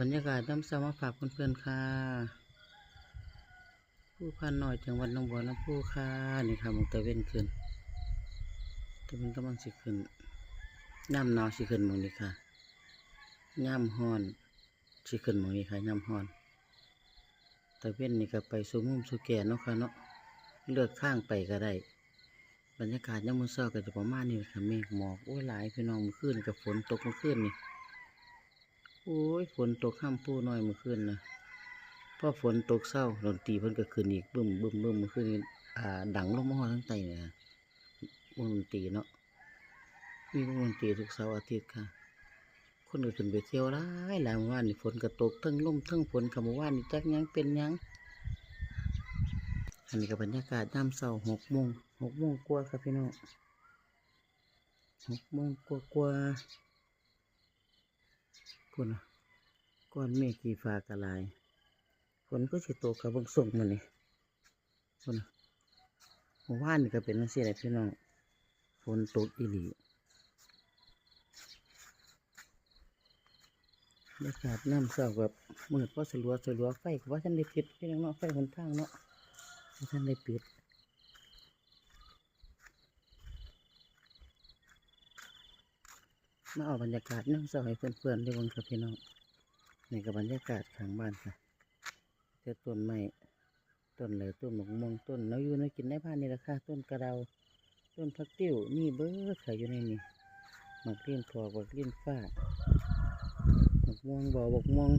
บรรยากาศน้ำซ้ำมาฝากเพื่อนๆค่ะ ผู้พันหน่อยจังหวัดหนองบัวลำพูค่ะนี่ค่ะมองตะเวนขึ้นตะเวนกำลังสิขึ้นน้ำหนาวสิขึ้นมองนี้ค่ะย่ำฮ้อนสิขึ้นมองนี้ค่ะย่ำฮ้อนตะเวนนี่ก็ไปสู่มุมสูแก่เนาะค่ะเนาะเลือกข้างไปก็ได้ บรรยากาศยามมื้อเช้าก็จะประมาณนี้ค่ะเมฆหมอกโอ้ยหลายพี่น้องมื่อคืนกับฝนตกมื่อคืนนี่ โอ้ยฝนตกข้ามผู้น้อยเมื่อคืนนะพอฝนตกเศร้าดนตรีเพิ่นก็ขึ้นอีกบึ้มบึ้มบึ้มเมื่อคืนอ่า ดังลงมอทั้งไตเนี่ยวงดนตรีเนาะมีวงดนตรีทุกเสาร์อาทิตย์ค่ะ คนก็ขึ้นไปเที่ยวหลายหลายวานนี่ฝนก็ตกทั้งลมทั้งฝนค่ะเมื่านนี่จักยังเป็นยังอันนี้ก็บรรยากาศยามเช้าหกโมงหกโมงกว่าครับพี่น้องหกโมงกว่ากว่า พุ่นก้อนเมฆกี่ฟ้ากระลายฝนก็สิตกกับเบิ่งส่งมันนี่พุ่นน่ะเมื่อวานนี่ก็เป็นจังซี่แหละพี่น้องฝนตกอีหลีบรรยากาศน้ำเช้าแบบมืดเพราะสลัวสลัวไฟก็ว่าฉันได้ปิดพี่น้องเนาะไฟหนทางเนาะท่านได้ปิด มาเอาบรรยากาศนั่งเศร้าให้เพื่อนๆได้เบังครับพี่น้องนี่กับบรรยากาศข้างบ้านค่ะเจอต้นไม้ต้นเหลยต้นหมกม่วงต้นเราอยู่ในกินในบ้านนี่แหละค่ะต้นกระเดาต้นพักติ้วนี่เบิดค่ะอยู่ในนี่หมักเลี้ยนพอกหมักเลี้ยนฟ้าหมกม่วงบ่อหมกม่วง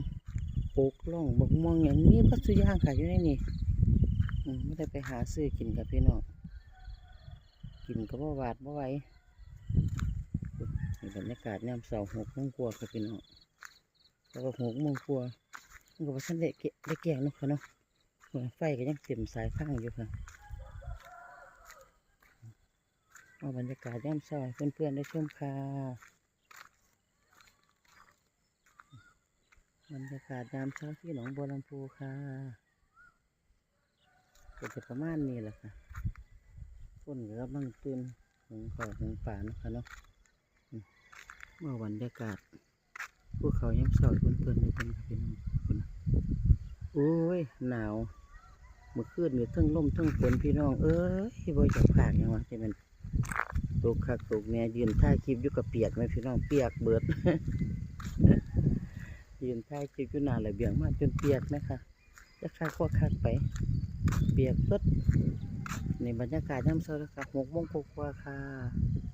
ปลูกล่องหมกม่วงอย่างนี้พัสุอยางค่ะอยู่ในนี่ไม่ได้ไปหาซื้อกินกับพี่น้องกินก็บ่หวาดบ่ไหว บรรยากาศยามเสาร์หกโมงกว่าครับพี่น้องแล้วก็หกโมงกว่ามันก็ว่าฉันได้เกะได้แกงเนาะค่ะเนาะไฟก็ยังเต็มสายข้างอยู่ค่ะเอาบรรยากาศยามเสาร์เพื่อนๆได้ชมค่ะบรรยากาศยามเช้าที่หนองบัวลำพูค่ะก็จะประมาณนี้แหละค่ะฝนก็กำลังตื่นหงเขาหงป่านะค่ะเนาะ เมื่อบรรยากาศภูเขาย้ำเสาเพื่อนๆด้วยกันค่ะพี่น้องคุณโอ้ยหนาวเมื่อคืนนี่ทั้งลมทั้งฝนพี่น้อง เอ้ยบ่อยากผ่านยังวะจะเป็นตกคักตกแหน่ยืนถ่าคลิปอยู่กับเปียกไหมพี่น้องเปียกเบิดยืนถ่าคลิปอยู่หน้าระเบียงมากจนเปียกไหมคะจะคักก็คักไป เปียกเบิดในบรรยากาศย่ำเช้าแล้วค่ะหกโมงกว่าค่ะ